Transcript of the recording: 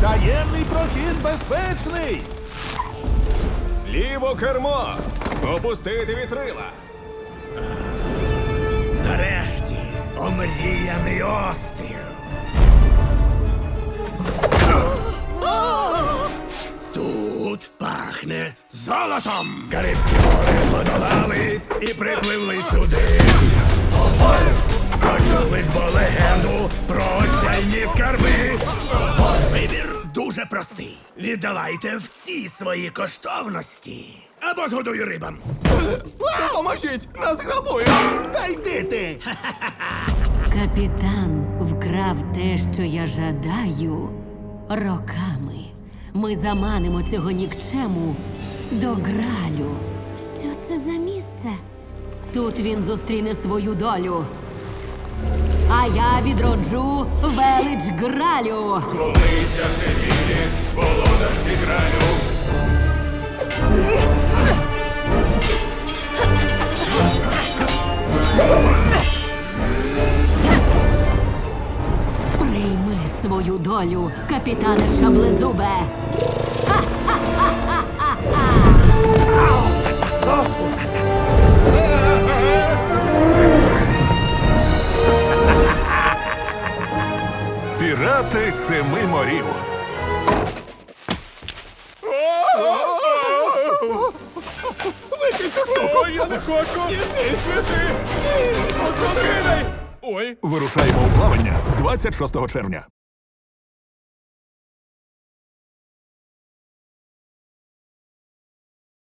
Таємний прохід безпечний! Ліво кермо! Опустити вітрила! Нарешті омріяний острів. Тут пахне золотом. Карибське море подолали і припливли сюди. Дуже простий. Віддавайте всі свої коштовності. Або згодую рибам. Допоможіть! Нас грабують! Та йди ти! Капітан вкрав те, що я жадаю роками. Ми заманимо цього нікчему до гралю. Що це за місце? Тут він зустріне свою долю. А я відроджу велич гралю. Клонися Севілі, володар Сігралю! Прийми свою долю, капітане Шаблезубе. Пірати семи морів. Викинь цю штуку! я не хочу! Ой! Вирушаємо у плавання з 26 червня.